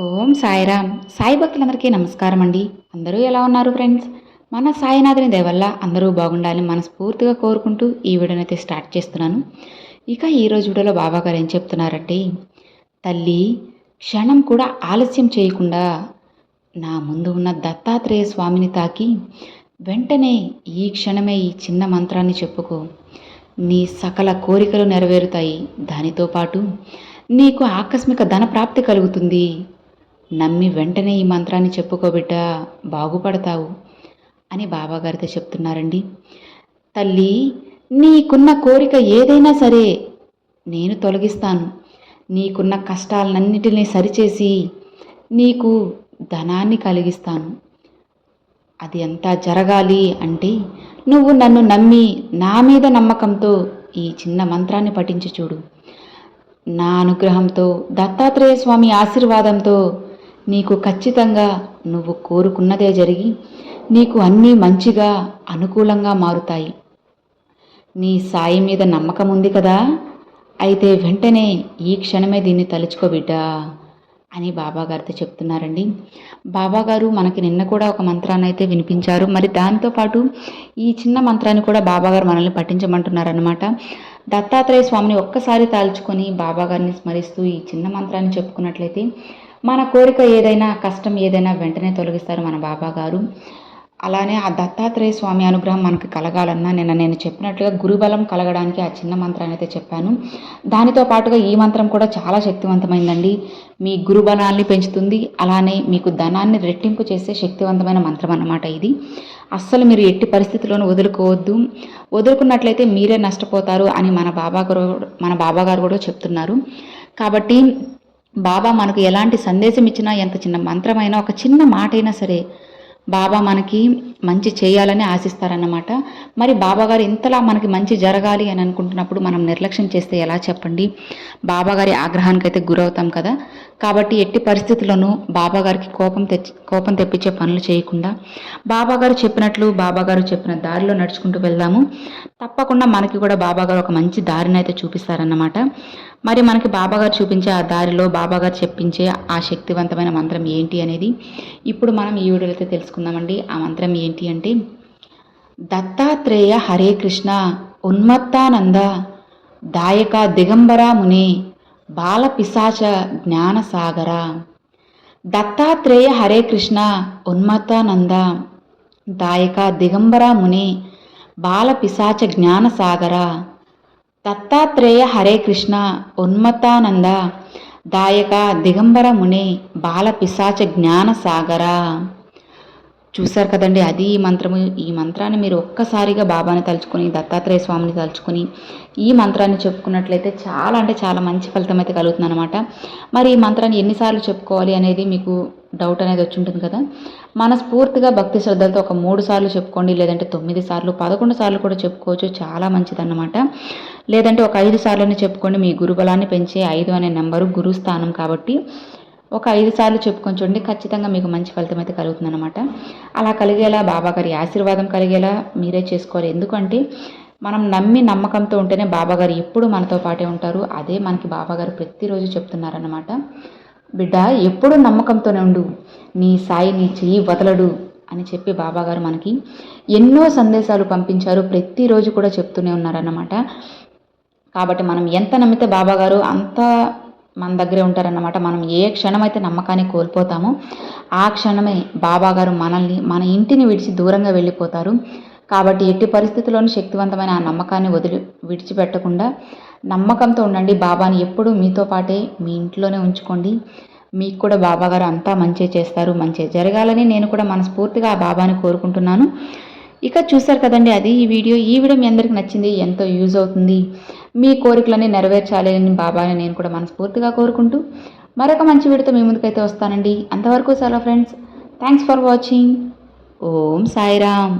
ఓం సాయిరామ్. సాయి భక్తులందరికీ నమస్కారం అండి అందరూ ఎలా ఉన్నారు ఫ్రెండ్స్? మన సాయినాథుని దయవల్ల అందరూ బాగుండాలని మనస్ఫూర్తిగా కోరుకుంటూ ఈ వీడియోని అయితే స్టార్ట్ చేస్తున్నాను. ఇక ఈరోజు వీడియోలో బాబా గారు ఏం చెప్తున్నారంటే తల్లి క్షణం కూడా ఆలస్యం చేయకుండా నా ముందు ఉన్న దత్తాత్రేయ స్వామిని తాకి వెంటనే ఈ క్షణమే ఈ చిన్న మంత్రాన్ని చెప్పుకో. నీ సకల కోరికలు నెరవేరుతాయి. దానితో పాటు నీకు ఆకస్మిక ధన ప్రాప్తి కలుగుతుంది. నమ్మి వెంటనే ఈ మంత్రాన్ని చెప్పుకోబిడ్డ బాగుపడతావు అని బాబాగారితో చెప్తున్నారండి. తల్లి నీకున్న కోరిక ఏదైనా సరే నేను తొలగిస్తాను. నీకున్న కష్టాలన్నిటినీ సరిచేసి నీకు ధనాన్ని కలిగిస్తాను. అది ఎంత జరగాలి అంటే నువ్వు నన్ను నమ్మి నా మీద నమ్మకంతో ఈ చిన్న మంత్రాన్ని పఠించి చూడు. నా అనుగ్రహంతో దత్తాత్రేయ స్వామి ఆశీర్వాదంతో నీకు ఖచ్చితంగా నువ్వు కోరుకున్నదే జరిగి నీకు అన్నీ మంచిగా అనుకూలంగా మారుతాయి. నీ సాయి మీద నమ్మకం ఉంది కదా? అయితే వెంటనే ఈ క్షణమే దీన్ని తలుచుకో బిడ్డా అని బాబాగారితో చెప్తున్నారండి. బాబాగారు మనకి నిన్న కూడా ఒక మంత్రాన్ని అయితే వినిపించారు. మరి దాంతోపాటు ఈ చిన్న మంత్రాన్ని కూడా బాబాగారు మనల్ని పఠించమంటున్నారనమాట దత్తాత్రేయ స్వామిని ఒక్కసారి తాల్చుకొని బాబాగారిని స్మరిస్తూ ఈ చిన్న మంత్రాన్ని చెప్పుకున్నట్లయితే మన కోరిక ఏదైనా కష్టం ఏదైనా వెంటనే తొలగిస్తారు మన బాబాగారు అలానే ఆ దత్తాత్రేయ స్వామి అనుగ్రహం మనకు కలగాలన్నా నిన్న నేను చెప్పినట్లుగా గురుబలం కలగడానికి ఆ చిన్న మంత్రాన్ని అయితే చెప్పాను. దానితో పాటుగా ఈ మంత్రం కూడా చాలా శక్తివంతమైందండి. మీ గురుబలాన్ని పెంచుతుంది. అలానే మీకు ధనాన్ని రెట్టింపు చేసే శక్తివంతమైన మంత్రం అన్నమాట ఇది. అస్సలు మీరు ఎట్టి పరిస్థితుల్లోనూ వదులుకోవద్దు. వదులుకున్నట్లయితే మీరే నష్టపోతారు అని మన బాబా గారు మన బాబా గారు కూడా చెప్తున్నారు. కాబట్టి బాబా మనకు ఎలాంటి సందేశం ఇచ్చినా ఎంత చిన్న మంత్రమైనా ఒక చిన్న మాట అయినా సరే బాబా మనకి మంచి చేయాలని ఆశిస్తారన్నమాట. మరి బాబాగారు ఇంతలా మనకి మంచి జరగాలి అని అనుకుంటున్నప్పుడు మనం నిర్లక్ష్యం చేస్తే ఎలా చెప్పండి? బాబాగారి ఆగ్రహానికి అయితే గురవుతాం కదా. కాబట్టి ఎట్టి పరిస్థితుల్లోనూ బాబాగారికి కోపం తెచ్చి కోపం తెప్పించే పనులు చేయకుండా బాబాగారు చెప్పినట్లు బాబాగారు చెప్పిన దారిలో నడుచుకుంటూ వెళ్దాము. తప్పకుండా మనకి కూడా బాబా గారు ఒక మంచి దారిని అయితే చూపిస్తారన్నమాట. మరి మనకి బాబాగారు చూపించే ఆ దారిలో బాబాగారు చెప్పించే ఆ శక్తివంతమైన మంత్రం ఏంటి అనేది ఇప్పుడు మనం ఈ వీడియోలో అయితే తెలుసుకుందామండి. ఆ మంత్రం ఏంటి? అంటే దత్తాత్రేయ హరే కృష్ణ ఉన్మత్తానంద దాయక దిగంబర మునే బాల పిశాచ జ్ఞానసాగర. దత్తాత్రేయ హరే కృష్ణ ఉన్మత్తానంద దాయక దిగంబర మునే బాల పిశాచ జ్ఞానసాగర. దత్తాత్రేయ హరే కృష్ణ ఉన్మత్తానంద దాయక దిగంబర ముని బాల పిశాచ చూశారు కదండి అది ఈ మంత్రము. ఈ మంత్రాన్ని మీరు ఒక్కసారిగా బాబాని తలుచుకొని దత్తాత్రేయ స్వామిని తలుచుకొని ఈ మంత్రాన్ని చెప్పుకున్నట్లయితే చాలా అంటే చాలా మంచి ఫలితం అయితే కలుగుతుంది అనమాట మరి ఈ మంత్రాన్ని ఎన్నిసార్లు చెప్పుకోవాలి అనేది మీకు డౌట్ అనేది వచ్చి ఉంటుంది కదా? మనస్ఫూర్తిగా భక్తి శ్రద్ధలతో ఒక మూడు సార్లు చెప్పుకోండి లేదంటే తొమ్మిది సార్లు పదకొండు సార్లు కూడా చెప్పుకోవచ్చు. చాలా మంచిదన్నమాట. లేదంటే ఒక ఐదు సార్లని చెప్పుకోండి మీ గురుబలాన్ని పెంచే ఐదు అనే నెంబరు గురుస్థానం కాబట్టి. ఒక ఐదు సార్లు చెప్పుకొని చూడండి ఖచ్చితంగా మీకు మంచి ఫలితం అయితే కలుగుతుందన్నమాట. అలా కలిగేలా బాబాగారి ఆశీర్వాదం కలిగేలా మీరే చేసుకోవాలి. ఎందుకంటే మనం నమ్మి నమ్మకంతో ఉంటేనే బాబాగారు ఎప్పుడు మనతో పాటే ఉంటారు. అదే మనకి బాబాగారు ప్రతిరోజు చెప్తున్నారన్నమాట. బిడ్డ ఎప్పుడు నమ్మకంతోనే ఉండు. నీ సాయి నీ చెయ్యి వదలడు అని చెప్పి బాబాగారు మనకి ఎన్నో సందేశాలు పంపించారు. ప్రతిరోజు కూడా చెప్తూనే ఉన్నారన్నమాట. కాబట్టి మనం ఎంత నమ్మితే బాబాగారు అంత మన దగ్గరే ఉంటారన్నమాట. మనం ఏ క్షణమైతే నమ్మకాన్ని కోల్పోతామో ఆ క్షణమే బాబాగారు మనల్ని మన ఇంటిని విడిచి దూరంగా వెళ్ళిపోతారు. కాబట్టి ఎట్టి పరిస్థితుల్లోనూ శక్తివంతమైన ఆ నమ్మకాన్ని వదిలి విడిచిపెట్టకుండా నమ్మకంతో ఉండండి. బాబాని ఎప్పుడూ మీతో పాటే మీ ఇంట్లోనే ఉంచుకోండి. మీకు కూడా బాబాగారు అంతా మంచి చేస్తారు మంచి జరగాలని నేను కూడా మనస్ఫూర్తిగా ఆ బాబాని కోరుకుంటున్నాను. ఇక చూసారు కదండి అది ఈ వీడియో. ఈ వీడియో మీ అందరికి నచ్చింది ఎంతో యూజ్ అవుతుంది. మీ కోరికలన్నీ నెరవేర్చాలి అని బాబాని నేను కూడా మనస్ఫూర్తిగా కోరుకుంటూ మరొక మంచి వీడితో మీ ముందుకైతే వస్తానండి. అంతవరకు సెలవు friends. Thanks for watching Om Sairam.